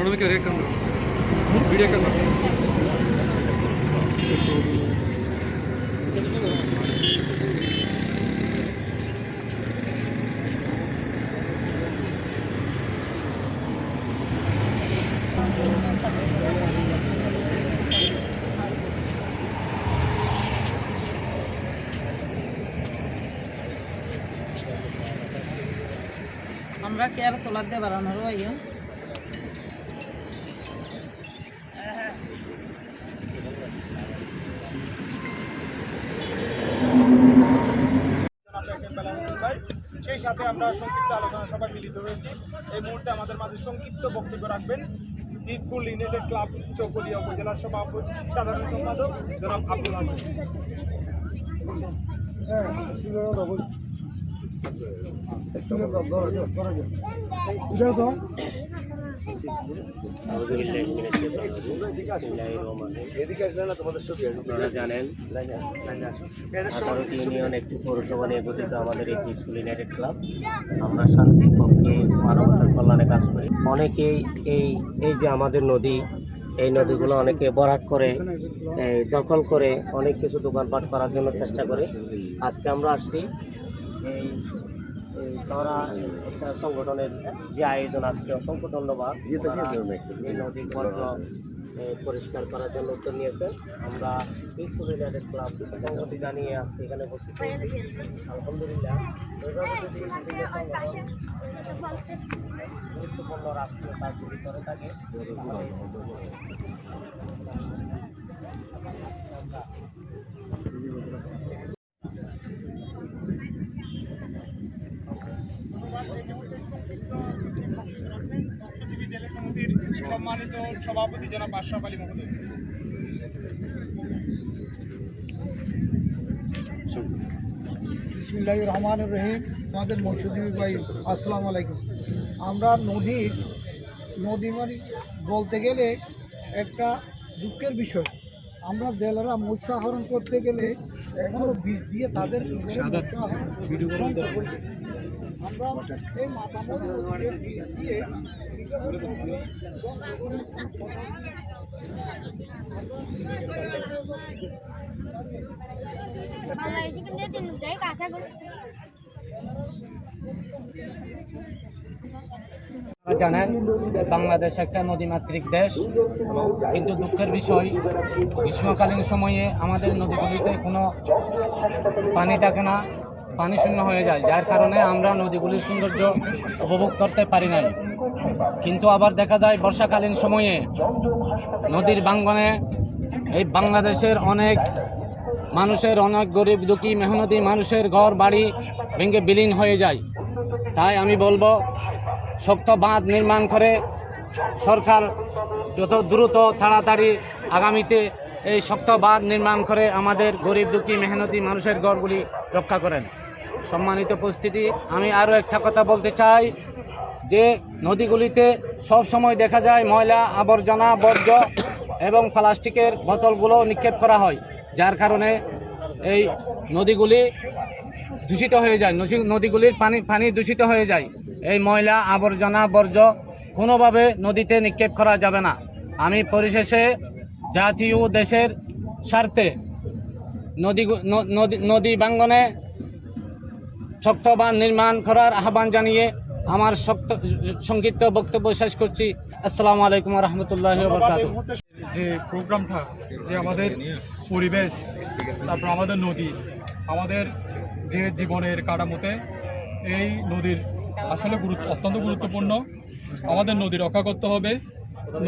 പ്രണമിക്ക് ഒരേ കണ്ടു? വീഡിയോ കണ്ടു? আমরা কি আর তোলার দিয়ে বাড়ানোর সংক্ষিপ্ত আলোচনা সভায় মিলিত হয়েছি। এই মুহূর্তে আমাদের মাঝে সংক্ষিপ্ত বক্তব্য রাখবেন স্কুল ইউনাইটেড ক্লাব চৌকলিয়া উপজেলার সভাপতি, সাধারণ সম্পাদক জনাব আব্দুল আহমেদ জানেন ইউনিয়ন একটি আমাদের এই ক্লাব আমরা পক্ষে কল্যাণে কাজ করি অনেকেই এই এই যে আমাদের নদী এই নদীগুলো অনেকে বরাক করে দখল করে অনেক কিছু দোকানপাট করার জন্য চেষ্টা করে। আজকে আমরা আসছি এই ধরা একটা সংগঠনের যে আয়োজন আজকে অসংখ্য ধন্যবাদ। এই নদীর বর্জ্য পরিষ্কার করার জন্য উদ্যোগ নিয়েছেন আমরা পিসফুল ইউনাইটেড ক্লাব সংগঠন জানিয়ে আজকে এখানে উপস্থিত হয়েছি। আলহামদুলিল্লাহ। গুরুত্বপূর্ণ রাষ্ট্রীয় কাজ যদি করে থাকে সম্মানিত সভাপতি জনাব আশরাফ আলী মহোদয়। বিসমিল্লাহ রহমান রহিম। আমাদের মৎস্যজীবী ভাই আসসালামু আলাইকুম। আমরা নদীর নদী মানে বলতে গেলে একটা দুঃখের বিষয়। আমরা জেলেরা মৎস্য আহরণ করতে গেলে এখনও বীজ দিয়ে তাদের। আমরা এই মাতামত দিয়ে বাংলাদেশে কিন্তু তিন জানেন, বাংলাদেশ একটা নদীমাতৃক দেশ। কিন্তু দুঃখের বিষয়, গ্রীষ্মকালীন সময়ে আমাদের নদীগুলিতে কোনো পানি থাকে না, পানি শূন্য হয়ে যায়। যার কারণে আমরা নদীগুলির সৌন্দর্য উপভোগ করতে পারি নাই। কিন্তু আবার দেখা যায় বর্ষাকালীন সময়ে নদীর বাঙ্গনে এই বাংলাদেশের অনেক মানুষের, অনেক গরিব দুঃখী মেহনতি মানুষের ঘর বাড়ি ভেঙে বিলীন হয়ে যায়। তাই আমি বলব, শক্ত বাঁধ নির্মাণ করে সরকার যত দ্রুত তাড়াতাড়ি আগামীতে এই শক্ত বাঁধ নির্মাণ করে আমাদের গরিব দুঃখী মেহনতি মানুষের ঘরগুলি রক্ষা করেন। সম্মানিত উপস্থিতি, আমি আরও একটা কথা বলতে চাই। যে নদীগুলিতে সব সময় দেখা যায় ময়লা, আবর্জনা, বর্জ্য এবং প্লাস্টিকের বোতলগুলো নিক্ষেপ করা হয়, যার কারণে এই নদীগুলি দূষিত হয়ে যায়। নদীগুলির পানি পানি দূষিত হয়ে যায়। এই ময়লা, আবর্জনা, বর্জ্য কোনোভাবে নদীতে নিক্ষেপ করা যাবে না। আমি পরিশেষে জাতীয় দেশের স্বার্থে নদী নদী নদী বাঙ্গনে শক্ত বাঁধ নির্মাণ করার আহ্বান জানিয়ে আমার শক্ত, সংক্ষিপ্ত বক্তব্য শেষ করছি। আসসালামু আলাইকুম রহমতুল্লাহ যে প্রোগ্রামটা, যে আমাদের পরিবেশ, তারপর আমাদের নদী, আমাদের যে জীবনের কাঠামোতে এই নদীর আসলে গুরুত্ব, অত্যন্ত গুরুত্বপূর্ণ। আমাদের নদী রক্ষা করতে হবে।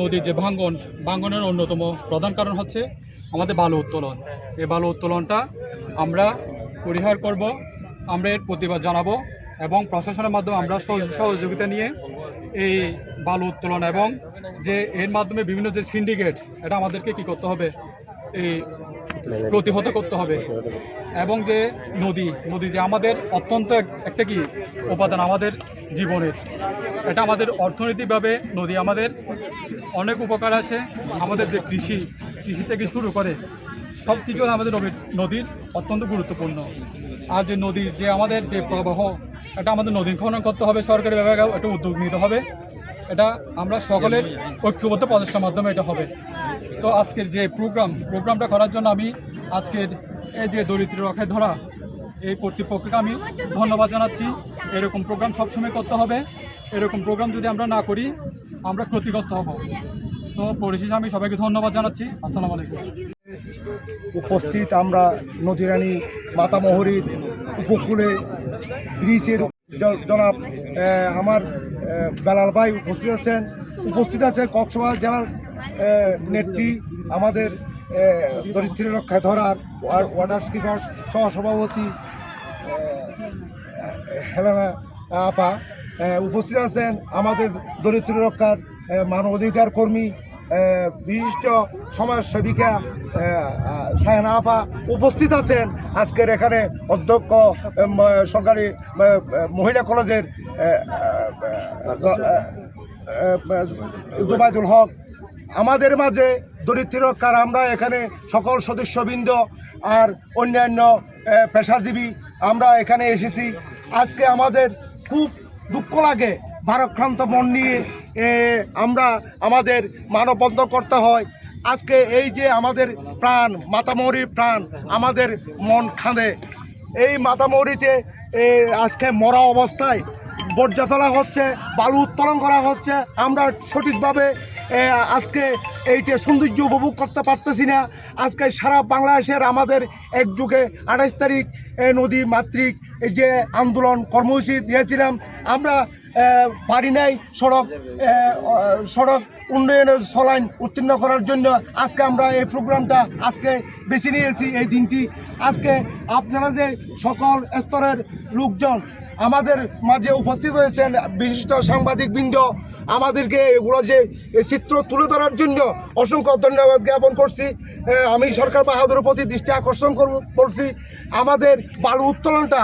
নদীর যে ভাঙ্গন, ভাঙ্গনের অন্যতম প্রধান কারণ হচ্ছে আমাদের বালু উত্তোলন। এই বালু উত্তোলনটা আমরা পরিহার করব, আমরা এর প্রতিবাদ জানাব। এবং প্রশাসনের মাধ্যমে আমরা সহ- সহযোগিতা নিয়ে এই বালু উত্তোলন এবং যে এর মাধ্যমে বিভিন্ন যে সিন্ডিকেট, এটা আমাদেরকে কি করতে হবে? এই প্রতিহত করতে হবে। এবং যে নদী নদী যে আমাদের অত্যন্ত একটা কি? উপাদান আমাদের জীবনের। এটা আমাদের অর্থনৈতিকভাবে নদী আমাদের অনেক উপকার আছে। আমাদের যে কৃষি কৃষি থেকে শুরু করে সব কিছু আমাদের নদীর অত্যন্ত গুরুত্বপূর্ণ। আর যে নদীর যে আমাদের যে প্রবাহ এটা আমাদের নদী খনন করতে হবে সরকারি বিভাগে একটা উদ্যোগ নিতে হবে। এটা আমরা সকলের ঐক্যবদ্ধ প্রচেষ্টার মাধ্যমে এটা হবে। তো আজকের যে প্রোগ্রাম, প্রোগ্রামটা করার জন্য আমি আজকের এই যে দরিদ্র রক্ষায় ধরা, এই কর্তৃপক্ষকে আমি ধন্যবাদ জানাচ্ছি। এরকম প্রোগ্রাম সবসময় করতে হবে। এরকম প্রোগ্রাম যদি আমরা না করি, আমরা ক্ষতিগ্রস্ত হব। তো পরিশেষে আমি সবাইকে ধন্যবাদ জানাচ্ছি। আসসালামু আলাইকুম। উপস্থিত আমরা নদীরানী মাতামহরীর উপকূলে ব্রিজের জনাব আমার বেলাল ভাই উপস্থিত আছেন। উপস্থিত আছে কক্সবাজার জেলার নেত্রী, আমাদের দরিদ্র রক্ষায় ধরার ওয়ার- ওয়াটার স্কিপার সহসভাপতি হেলেনা আপা উপস্থিত আছেন। আমাদের দরিদ্র রক্ষার মানবাধিকার কর্মী বিশিষ্ট সমাজসেবিকা আহ, আপা উপস্থিত আছেন। আজকের এখানে অধ্যক্ষ সরকারি মহিলা কলেজের জুবাইদুল হক। আমাদের মাঝে দরিদ্র রক্ষার আমরা এখানে সকল সদস্যবৃন্দ আর অন্যান্য পেশাজীবী আমরা এখানে এসেছি। আজকে আমাদের খুব দুঃখ লাগে ভারক্রান্ত মন নিয়ে আমরা আমাদের মানববন্ধন করতে হয়। আজকে এই যে আমাদের প্রাণ মাতামৌরির প্রাণ আমাদের মন খাঁদে। এই মাতামৌরিতে আজকে মরা অবস্থায় বর্জা ফেলা হচ্ছে, বালু উত্তোলন করা হচ্ছে। আমরা সঠিকভাবে আজকে এইটা সৌন্দর্য উপভোগ করতে পারতেছি না। আজকে সারা বাংলাদেশের আমাদের এক যুগে আঠাইশ তারিখ নদী মাতৃক যে আন্দোলন কর্মসূচি দিয়েছিলাম। আমরা পারি নাই সড়ক সড়ক উন্নয়নের সলাইন উত্তীর্ণ করার জন্য আজকে আমরা এই প্রোগ্রামটা আজকে বেছে নিয়েছি, এই দিনটি। আজকে আপনারা যে সকল স্তরের লোকজন আমাদের মাঝে উপস্থিত হয়েছেন, বিশিষ্ট সাংবাদিকবৃন্দ, আমাদেরকে এগুলো যে চিত্র তুলে ধরার জন্য অসংখ্য ধন্যবাদ জ্ঞাপন করছি। আমি সরকার বাহাদুরের প্রতি দৃষ্টি আকর্ষণ করব করছি। আমাদের বালু উত্তোলনটা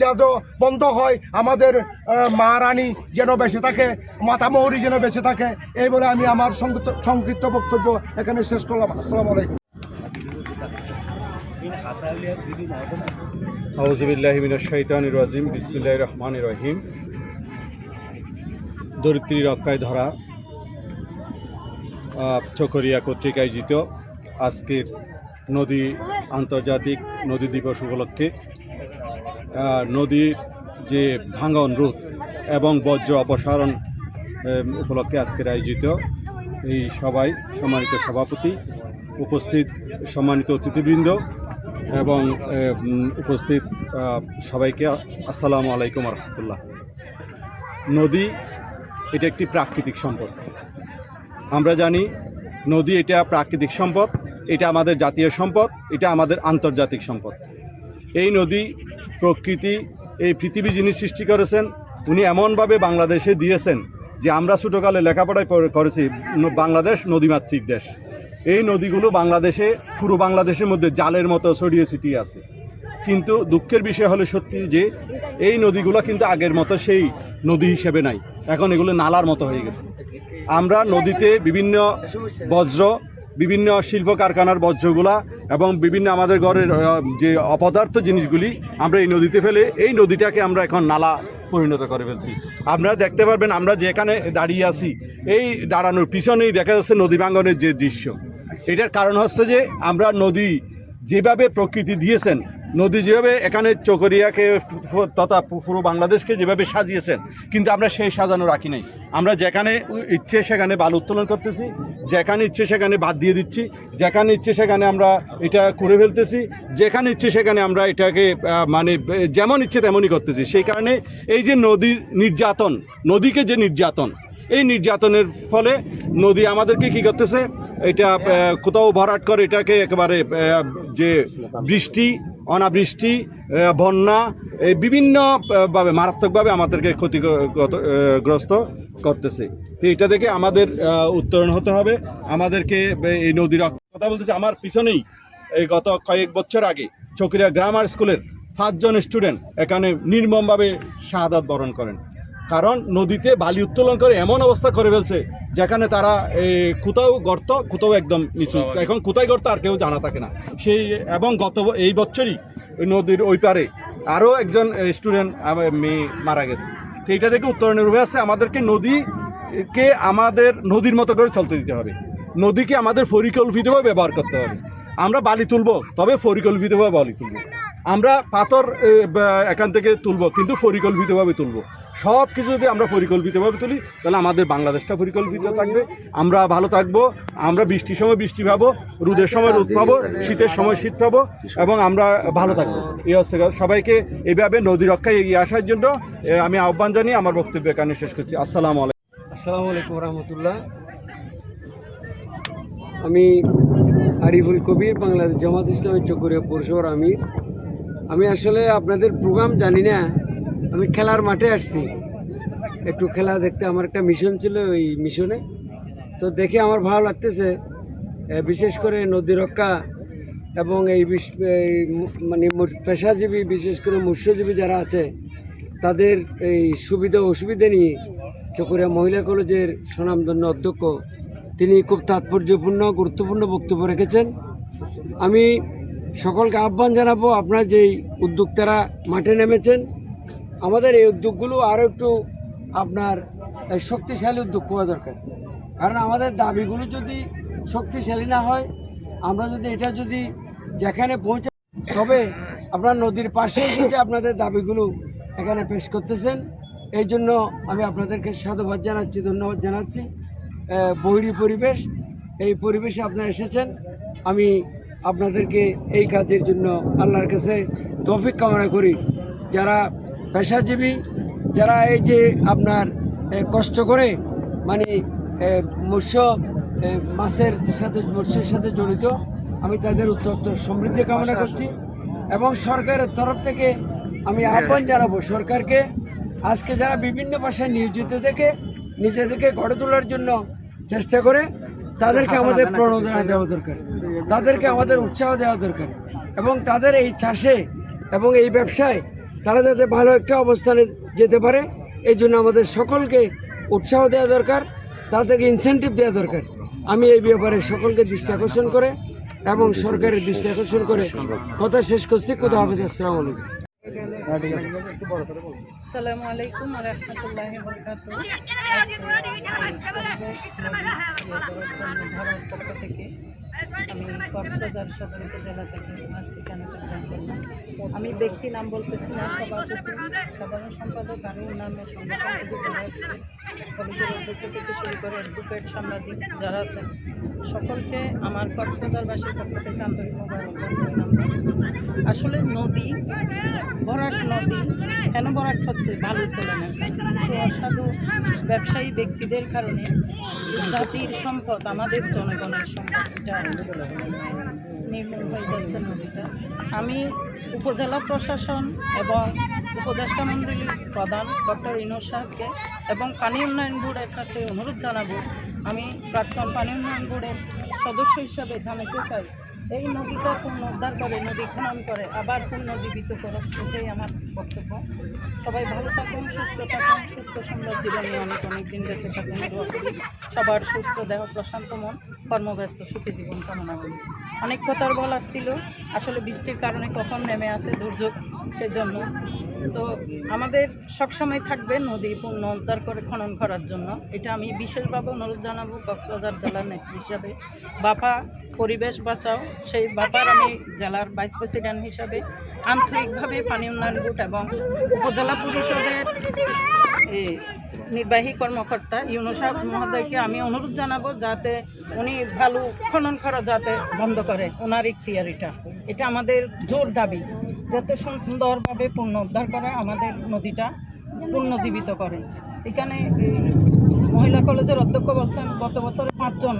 যেন বন্ধ হয়, আমাদের মা রানী যেন বেঁচে থাকে মাতামহরি যেন বেঁচে থাকে, এই বলে আমি আমার সংক্ষিপ্ত বক্তব্য এখানে শেষ করলাম। আসসালামু আলাইকুম। রাজিম বিসমিল্লাহ রহমান রহিম। দরিদ্রী রক্ষায় ধরা চকরিয়া কর্তৃক আয়োজিত আজকের নদী আন্তর্জাতিক নদী দিবস উপলক্ষে নদীর যে ভাঙন রোধ এবং বজ্র অপসারণ উপলক্ষে আজকের আয়োজিত এই সবাই সম্মানিত সভাপতি উপস্থিত সম্মানিত অতিথিবৃন্দ এবং উপস্থিত সবাইকে আসসালামু আলাইকুম রহমতুল্লাহ নদী এটা একটি প্রাকৃতিক সম্পদ। আমরা জানি নদী এটা প্রাকৃতিক সম্পদ, এটা আমাদের জাতীয় সম্পদ, এটা আমাদের আন্তর্জাতিক সম্পদ। এই নদী প্রকৃতি এই পৃথিবী যিনি সৃষ্টি করেছেন, উনি এমনভাবে বাংলাদেশে দিয়েছেন যে আমরা ছোটোকালে লেখাপড়ায় করে- করেছি বাংলাদেশ নদীমাতৃক দেশ। এই নদীগুলো বাংলাদেশে, পুরো বাংলাদেশের মধ্যে জালের মতো ছড়িয়ে ছিটিয়ে আছে। কিন্তু দুঃখের বিষয় হলো সত্যি যে, এই নদীগুলো কিন্তু আগের মতো সেই নদী হিসেবে নাই। এখন এগুলো নালার মতো হয়ে গেছে। আমরা নদীতে বিভিন্ন বজ্র বিভিন্ন শিল্প কারখানার বজ্রগুলা এবং বিভিন্ন আমাদের ঘরের যে অপদার্থ জিনিসগুলি আমরা এই নদীতে ফেলে এই নদীটাকে আমরা এখন নালা পরিণত করে ফেলছি। আপনারা দেখতে পারবেন আমরা যেখানে দাঁড়িয়ে আছি, এই দাঁড়ানোর পিছনেই দেখা যাচ্ছে নদী ভাঙ্গনের যে দৃশ্য। এটার কারণ হচ্ছে যে আমরা নদী যেভাবে প্রকৃতি দিয়েছেন নদী যেভাবে এখানে চকরিয়াকে তথা পুরো বাংলাদেশকে যেভাবে সাজিয়েছেন, কিন্তু আমরা সেই সাজানো রাখি নাই। আমরা যেখানে ইচ্ছে সেখানে বালু উত্তোলন করতেছি, যেখানে ইচ্ছে সেখানে বাদ দিয়ে দিচ্ছি, যেখানে ইচ্ছে সেখানে আমরা এটা করে ফেলতেছি, যেখানে ইচ্ছে সেখানে আমরা এটাকে মানে যেমন ইচ্ছে তেমনই করতেছি। সেই কারণে এই যে নদীর নির্যাতন, নদীকে যে নির্যাতন এই নির্যাতনের ফলে নদী আমাদেরকে কি করতেছে? এটা কোথাও ভরাট করে এটাকে একেবারে যে বৃষ্টি, অনাবৃষ্টি বন্যা এই বিভিন্নভাবে মারাত্মকভাবে আমাদেরকে ক্ষতিগ্রস্ত করতেছে। তো এটা থেকে আমাদের উত্তরণ হতে হবে। আমাদেরকে এই নদীর কথা বলতেছে, আমার পিছনেই এই গত কয়েক বছর আগে চকিরা গ্রামার স্কুলের পাঁচজন স্টুডেন্ট এখানে নির্মমভাবে শাহাদাত বরণ করেন। কারণ নদীতে বালি উত্তোলন করে এমন অবস্থা করে ফেলছে যেখানে তারা এই, কোথাও গর্ত কোথাও একদম নিচু। এখন কোথায় গর্ত আর কেউ জানা থাকে না। সেই এবং গত এই বছরই ওই নদীর ওই পারে আরও একজন স্টুডেন্ট মেয়ে মারা গেছে। তো এইটা থেকে উত্তরণের উপায় আছে আমাদেরকে নদীকে আমাদের নদীর মতো করে চলতে দিতে হবে। নদীকে আমাদের পরিকল্পিতভাবে ব্যবহার করতে হবে। আমরা বালি তুলবো তবে পরিকল্পিতভাবে বালি তুলবো। আমরা পাথর এখান থেকে তুলব কিন্তু পরিকল্পিতভাবে তুলবো। সব কিছু যদি আমরা পরিকল্পিতভাবে তুলি, তাহলে আমাদের বাংলাদেশটা পরিকল্পিত থাকবে। আমরা ভালো থাকব, আমরা বৃষ্টির সময় বৃষ্টি পাবো রোদের সময় রোদ পাবো, শীতের সময় শীত পাবো, এবং আমরা ভালো থাকব। এই হচ্ছে। সবাইকে এইভাবে নদী রক্ষায় এগিয়ে আসার জন্য আমি আহ্বান জানিয়ে আমার বক্তব্য এখানে শেষ করছি। আসসালামু আলাইকুম। আসসালামু আলাইকুম রহমতুল্লাহ। আমি আরিফুল কবির, বাংলাদেশ জামাত ইসলামের চকরিয়া পৌরসভার আমির। আমি আসলে আপনাদের প্রোগ্রাম জানি না আমি খেলার মাঠে আসছি। একটু খেলা দেখতে আমার একটা মিশন ছিল ওই মিশনে তো দেখে আমার ভালো লাগতেছে বিশেষ করে নদী রক্ষা এবং এই মানে পেশাজীবী, বিশেষ করে মৎস্যজীবী যারা আছে, তাদের এই সুবিধা অসুবিধা নিয়ে চকরিয়া মহিলা কলেজের স্বনামধন্য অধ্যক্ষ, তিনি খুব তাৎপর্যপূর্ণ, গুরুত্বপূর্ণ বক্তব্য রেখেছেন। আমি সকলকে আহ্বান জানাব, আপনার যেই উদ্যোক্তারা মাঠে নেমেছেন আমাদের এই উদ্যোগগুলো আরও একটু আপনার শক্তিশালী উদ্যোগ হওয়া দরকার। কারণ আমাদের দাবিগুলো যদি শক্তিশালী না হয়, আমরা যদি এটা যদি যেখানে পৌঁছে তবে আপনার নদীর পাশে এসে যে আপনাদের দাবিগুলো এখানে পেশ করতেছেন, এই জন্য আমি আপনাদেরকে সাধুবাদ জানাচ্ছি, ধন্যবাদ জানাচ্ছি। বৈরী পরিবেশ, এই পরিবেশে আপনারা এসেছেন। আমি আপনাদেরকে এই কাজের জন্য আল্লাহর কাছে তৌফিক কামনা করি। যারা পেশাজীবী যারা এই যে আপনার কষ্ট করে মানে মৎস্য মাছের সাথে মৎস্যের সাথে জড়িত আমি তাদের উত্তরোত্তর সমৃদ্ধি কামনা করছি এবং সরকারের তরফ থেকে আমি আহ্বান জানাব সরকারকে আজকে যারা বিভিন্ন ভাষায় নিয়োজিত থেকে নিজেদেরকে গড়ে তোলার জন্য চেষ্টা করে তাদেরকে আমাদের প্রণোদনা দেওয়া দরকার তাদেরকে আমাদের উৎসাহ দেওয়া দরকার এবং তাদের এই চাষে এবং এই ব্যবসায় তারা যাতে ভালো একটা অবস্থানে যেতে পারে এই জন্য আমাদের সকলকে উৎসাহ দেওয়া দরকার তাদেরকে ইনসেন্টিভ দেওয়া দরকার আমি এই ব্যাপারে সকলকে দৃষ্টি আকর্ষণ করে এবং সরকারের দৃষ্টি আকর্ষণ করে কথা শেষ করছি কোথাও হাফিজ আসসালামু আলাইকুম আসসালামু আলাইকুম রহমতুল্লাহ বরকাত পক্ষ থেকে আমি কক্সবাজার সদর উপজেলা থেকে আজকে করলাম আমি ব্যক্তি নাম বলতেছি না, সভাপতি, সাধারণ সম্পাদক সংগঠন উপজেলার কলেজের অধ্যক্ষ থেকে শুরু করে অ্যাডভোকেট, সাংবাদিক যারা আছেন, সকলকে আমার কক্সবাজারবাসীর পক্ষ থেকে আন্তরিক। আসলে নদী, ভরাট নদী, কেন ভরাট হচ্ছে? বালুর তুলনায় অসাধু ব্যবসায়ী ব্যক্তিদের কারণে জাতির সম্পদ, আমাদের জনগণের সম্পদ নির্মূল হয়ে যাচ্ছে নদীটা। আমি উপজেলা প্রশাসন এবং উপদেষ্টা মন্ডলীর প্রধান ডক্টর ইনো সাহেবকে এবং পানি উন্নয়ন বোর্ডের কাছে অনুরোধ জানাব। আমি প্রাক্তন পানি উন্নয়ন বোর্ডের সদস্য হিসাবে জানাতে চাই। এই নদীটা পুনরুদ্ধার করে, নদী খনন করে, আবার পুনর্জীবিত করে সেটাই আমার বক্তব্য। সবাই ভালো থাকুন, সুস্থ থাকুন, সুস্থ সুন্দর জীবন অনেক অনেক দিন বেঁচে থাকুন সবার সুস্থ দেহ, প্রশান্ত মন, কর্মব্যস্ত, সুখী জীবন কামনা করি। অনেক কথার বলার ছিল, আসলে বৃষ্টির কারণে কখন নেমে আসে দুর্যোগ, সেজন্য তো আমাদের সবসময় থাকবে নদী পুনরুদ্ধার করে খনন করার জন্য। এটা আমি বিশেষভাবে অনুরোধ জানাব কক্সবাজার জেলার নেত্রী হিসাবে। বাপা, পরিবেশ বাঁচাও। সেই বাপার আমি জেলার ভাইস প্রেসিডেন্ট হিসাবে আন্তরিকভাবে পানি উন্নয়ন বোর্ড এবং উপজেলা পরিষদের নির্বাহী কর্মকর্তা ইউনুসাহ মহোদয়কে আমি অনুরোধ জানাব যাতে উনি ভালো খনন করা যাতে বন্ধ করে, ওনার ইখতিয়ারিটা এটা আমাদের জোর দাবি। যাতে সুন্দরভাবে পুনরুদ্ধার করে আমাদের নদীটা পুনর্জীবিত করে। এখানে মহিলা কলেজের অধ্যক্ষ বলছেন গত বছরে পাঁচজন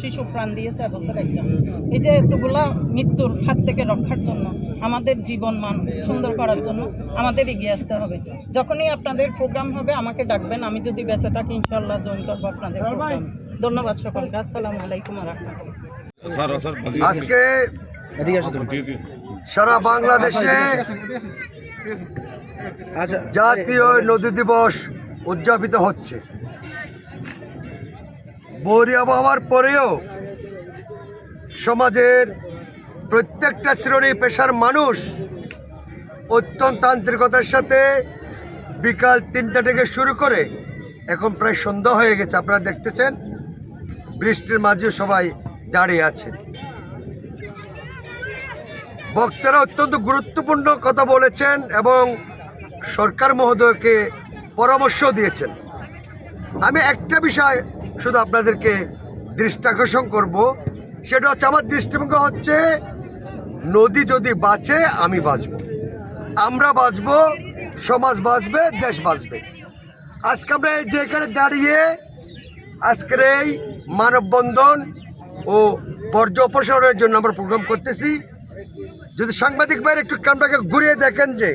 শিশু প্রাণ দিয়েছে এবছর একজন। এই যে এতগুলা মৃত্যুর হাত থেকে রক্ষার জন্য আমাদের জীবন মান সুন্দর করার জন্য আমাদের এগিয়ে আসতে হবে। যখনই আপনাদের প্রোগ্রাম হবে আমাকে ডাকবেন আমি যদি বেঁচে থাকি ইনশাল্লাহ জয়েন করব আপনাদের ধন্যবাদ সকলকে আসসালামু আলাইকুম রহমতুল্লাহ। আজকে সারা বাংলাদেশে জাতীয় নদী দিবস উদযাপিত হচ্ছে। বৌরি আবহাওয়ার পরেও সমাজের প্রত্যেকটা শ্রেণি পেশার মানুষ অত্যন্ত আন্তরিকতার সাথে বিকাল তিনটা থেকে শুরু করে এখন প্রায় সন্ধ্যা হয়ে গেছে আপনারা দেখতেছেন বৃষ্টির মাঝেও সবাই দাঁড়িয়ে আছে বক্তারা অত্যন্ত গুরুত্বপূর্ণ কথা বলেছেন এবং সরকার মহোদয়কে পরামর্শ দিয়েছেন। আমি একটা বিষয় শুধু আপনাদেরকে দৃষ্টি আকর্ষণ করব, সেটা হচ্ছে আমার দৃষ্টিভঙ্গি হচ্ছে, নদী যদি বাঁচে, আমি বাঁচব। আমরা বাঁচব, সমাজ বাঁচবে, দেশ বাঁচবে। আজকে আমরা এই যে এখানে দাঁড়িয়ে আজকের এই মানববন্ধন ও বর্জ্য অপসারণের জন্য আমরা প্রোগ্রাম করতেছি। যদি সাংবাদিক ভাইয়ের একটু ক্যামেরাকে ঘুরিয়ে দেখেন যে,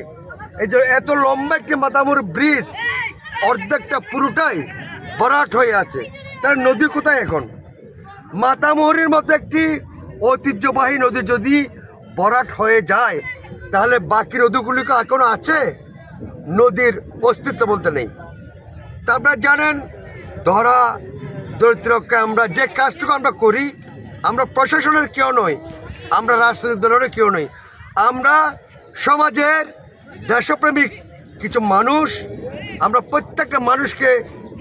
এই যে এত লম্বা একটি মাতামুর ব্রিজ, অর্ধেকটা পুরোটাই ভরাট হয়ে আছে। তার নদী কোথায় এখন? মাতামুহুরির মতো একটি ঐতিহ্যবাহী নদী যদি ভরাট হয়ে যায়, তাহলে বাকি নদীগুলিকে এখনও আছে? নদীর অস্তিত্ব বলতে নেই। তা আপনারা জানেন, ধরা, দরিদ্রকে আমরা যে কাজটুকু আমরা করি, আমরা প্রশাসনের কেউ নই আমরা রাজনৈতিক দলেরও কেউ নই। আমরা সমাজের দেশপ্রেমিক কিছু মানুষ, আমরা প্রত্যেকটা মানুষকে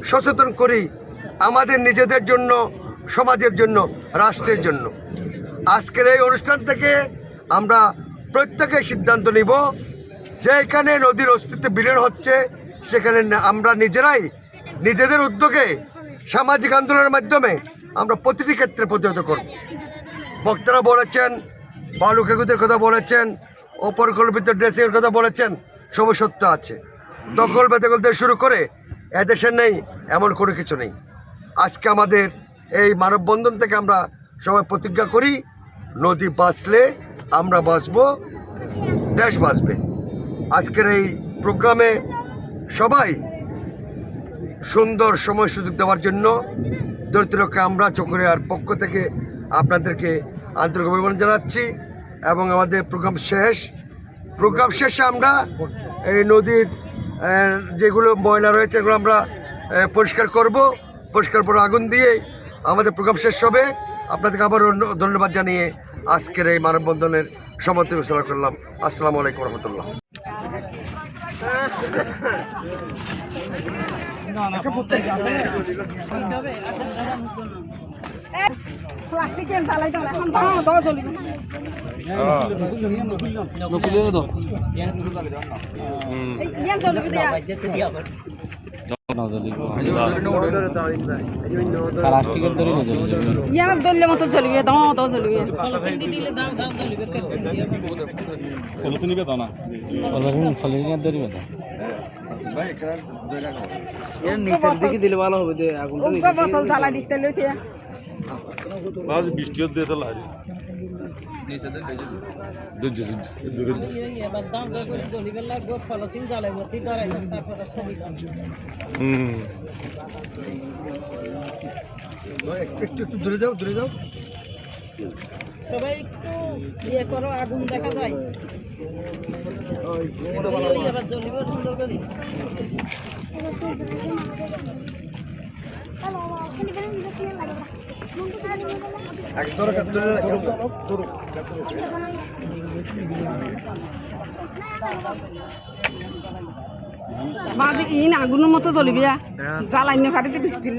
সচেতন করি আমাদের নিজেদের জন্য, সমাজের জন্য, রাষ্ট্রের জন্য। আজকের এই অনুষ্ঠান থেকে আমরা প্রত্যেকে সিদ্ধান্ত নিব যে এখানে নদীর অস্তিত্ব বিলীন হচ্ছে, সেখানে আমরা নিজেরাই নিজেদের উদ্যোগে সামাজিক আন্দোলনের মাধ্যমে আমরা প্রতিটি ক্ষেত্রে প্রতিহত করব। বক্তারা বলেছেন, বালু খেগুদের কথা বলেছেন, অপরকল্পিত ড্রেসিংয়ের কথা বলেছেন সব সত্য আছে। দখল বেদখল থেকে শুরু করে এদেশের নেই, এমন কোনো কিছু নেই। আজকে আমাদের এই মানববন্ধন থেকে আমরা সবাই প্রতিজ্ঞা করি, নদী বাঁচলে আমরা বাঁচবো, দেশ বাঁচবে। আজকের এই প্রোগ্রামে সবাই সুন্দর সময় সুযোগ দেওয়ার জন্য দরিদ্রকে আমরা, চকরিয়ার পক্ষ থেকে আপনাদেরকে আন্তরিক অভিনন্দন জানাচ্ছি এবং আমাদের প্রোগ্রাম শেষ। প্রোগ্রাম শেষে আমরা এই নদীর যেগুলো ময়লা রয়েছে এগুলো আমরা পরিষ্কার করব। পরিষ্কার পরে আগুন দিয়ে আমাদের প্রোগ্রাম শেষ হবে। আপনাদেরকে আবার অন্য- ধন্যবাদ জানিয়ে আজকের এই মানববন্ধনের সমাপ্তি ঘোষণা করলাম। আসসালামু আলাইকুম রহমতুল্লাহ। প্লাস্টিকের জ্বালাই দাও এখন দাও দাও না দললে মতো চলবে দাও দাও চলবে দিলে দাও দাও চলবে ফলিনের দড়ি বেদা নিচের দিকে দিলে ভালো হবে আগুন বোতল জ্বালাই দিতে লইতে। একটু একটু দূরে যাও দূরে যাও সবাই একটু ইয়ে করো আগুন দেখা যায় আবার জ্বলিব সুন্দর করে ইন আগুনের মতো জ্বলিবি জ্বালাই নে ফাটিতে বৃষ্টি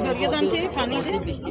করিয়ে পানি বৃষ্টি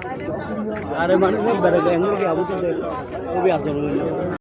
আরে মানুষ বেড়ে যায় এমন কি আবু তো